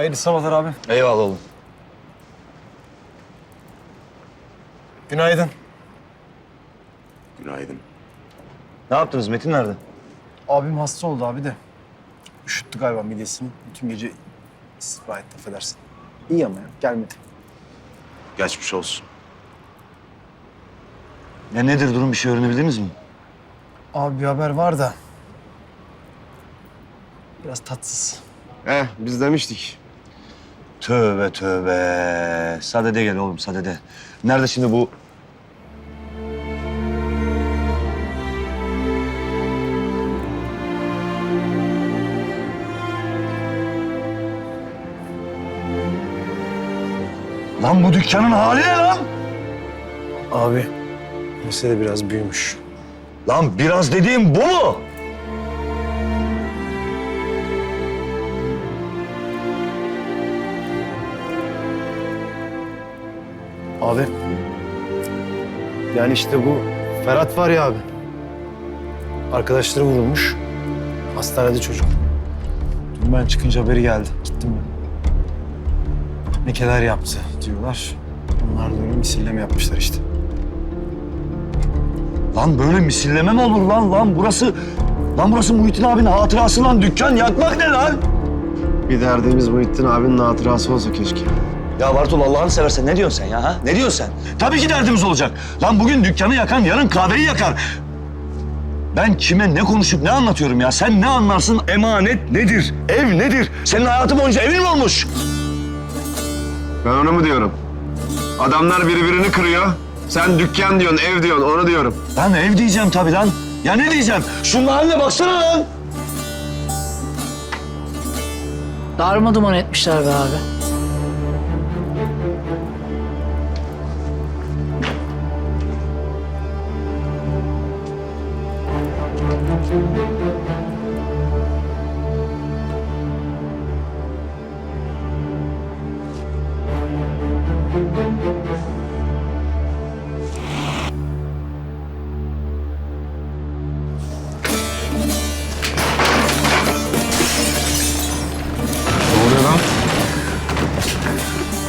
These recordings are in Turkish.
Hayırlı sabahlar abi. Eyvallah oğlum. Günaydın. Günaydın. Ne yaptınız? Metin nerede? Abim hasta oldu abi de. Üşüttü galiba midesini. Bütün gece istirahat etti affedersin. İyi ama ya gelmedi. Geçmiş olsun. Ya nedir durum? Bir şey öğrenebildiniz mi? Abi bir haber var da. Biraz tatsız. Eh biz demiştik. Tövbe tövbe. Sadede gel oğlum sadede. Nerede şimdi bu? Lan bu dükkanın hali ne lan? Abi mesele biraz büyümüş. Lan biraz dediğim bu mu? Abi. Yani işte bu Ferhat var ya abi. Arkadaşları vurulmuş. Hastanede çocuk. Dün ben çıkınca haberi geldi. Gittim ben. Lekeler yaptı diyorlar. Onlar da öyle misilleme yapmışlar işte. Lan böyle misilleme mi olur lan lan burası? Lan burası Muhittin abinin hatırası lan dükkan yakmak ne lan? Bir derdimiz Muhittin abinin hatırası olsa keşke. Ya Bartol Allah'ını seversen ne diyorsun sen ya ha? Ne diyorsun sen? Tabii ki derdimiz olacak. Lan bugün dükkanı yakan yarın kahveyi yakar. Ben kime ne konuşup ne anlatıyorum ya? Sen ne anlarsın? Emanet nedir? Ev nedir? Senin hayatın boyunca evin mi olmuş? Ben onu mu diyorum? Adamlar birbirini kırıyor. Sen dükkan diyorsun, ev diyorsun, onu diyorum. Lan ev diyeceğim tabii lan. Ya ne diyeceğim? Şunun haline baksana lan. Darma duman etmişler be abi.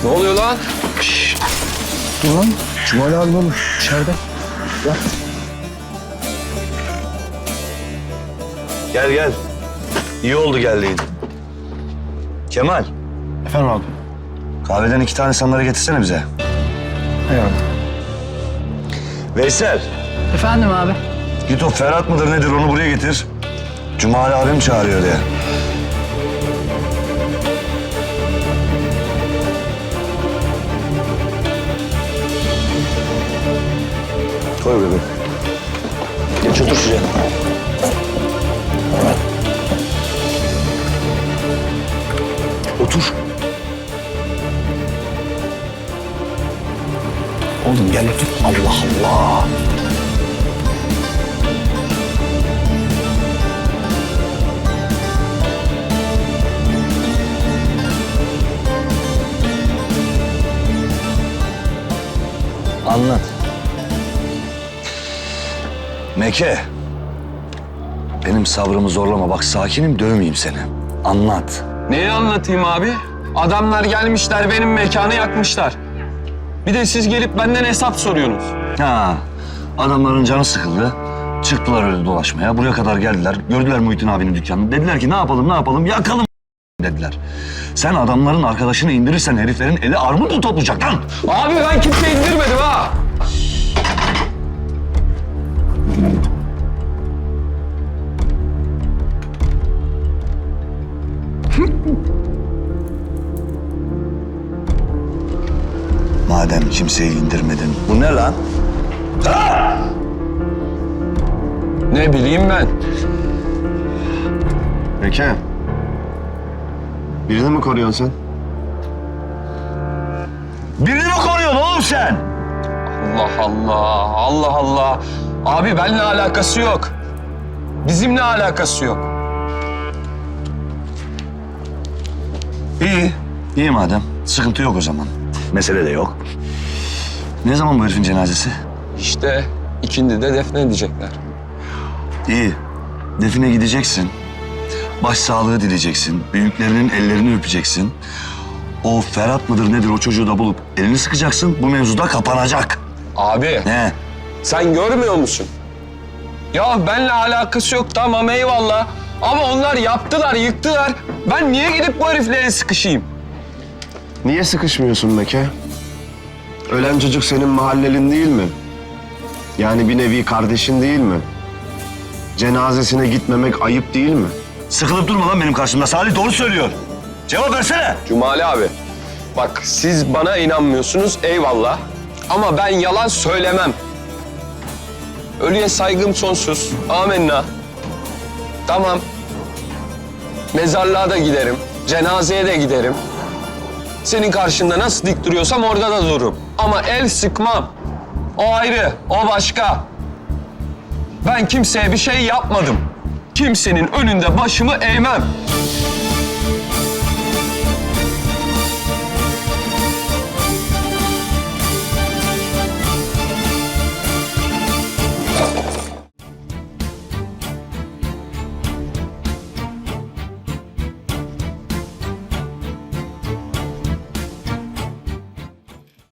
Ne oluyor lan? Lan? Dur lan. Cumali abi oğlum içeride. Gel gel. İyi oldu geldiğin. Kemal, Efendim abi. kahveden iki tane sanları getirsene bize. Eyvallah. Veysel, Efendim abi. git o Ferhat mıdır nedir onu buraya getir. Cumali abim çağırıyor diye. Koy bebeğim. Geç otur şuraya. Otur. Oğlum gel otur. Allah Allah. Anlat. Meke. Benim sabrımı zorlama. Bak sakinim dövmeyeyim seni. Anlat. Neyi anlatayım abi? Adamlar gelmişler benim mekanı yakmışlar. Bir de siz gelip benden hesap soruyorsunuz. Ha, adamların canı sıkıldı. Çıktılar öyle dolaşmaya. Buraya kadar geldiler. Gördüler Muhittin abinin dükkanını. Dediler ki ne yapalım ne yapalım yakalım dediler. Sen adamların arkadaşını indirirsen heriflerin eli armut mu toplayacak lan? Abi ben kimseyi indirmedim Madem kimseyi indirmedin. Bu ne lan? Ne bileyim ben. Peki. Birini mi koruyorsun sen? Birini mi koruyorsun oğlum sen? Allah Allah, Allah Allah. Abi benimle alakası yok. Bizimle alakası yok. İyi. iyi madem. Sıkıntı yok o zaman. Mesele de yok. Ne zaman bu herifin cenazesi? İşte ikindi de defne edecekler. İyi. Define gideceksin. başsağlığı dileyeceksin. Büyüklerinin ellerini öpeceksin. O Ferhat mıdır nedir o çocuğu da bulup elini sıkacaksın. Bu mevzuda kapanacak. Abi Ne? sen görmüyor musun? Ya benimle alakası yok tamam eyvallah. Ama onlar yaptılar, yıktılar. Ben niye gidip bu heriflere sıkışayım? Niye sıkışmıyorsun Meke? Ölen çocuk senin mahallelin değil mi? Yani bir nevi kardeşin değil mi? Cenazesine gitmemek ayıp değil mi? Sıkılıp durma lan benim karşımda. Salih doğru söylüyor. Cevap versene. Cumali abi, bak siz bana inanmıyorsunuz eyvallah. Ama ben yalan söylemem. Ölüye saygım sonsuz. Amenna. Tamam. Mezarlığa da giderim. Cenazeye de giderim. Senin karşında nasıl dik duruyorsam orada da dururum. Ama el sıkmam. O ayrı, o başka. Ben kimseye bir şey yapmadım. Kimsenin önünde başımı eğmem.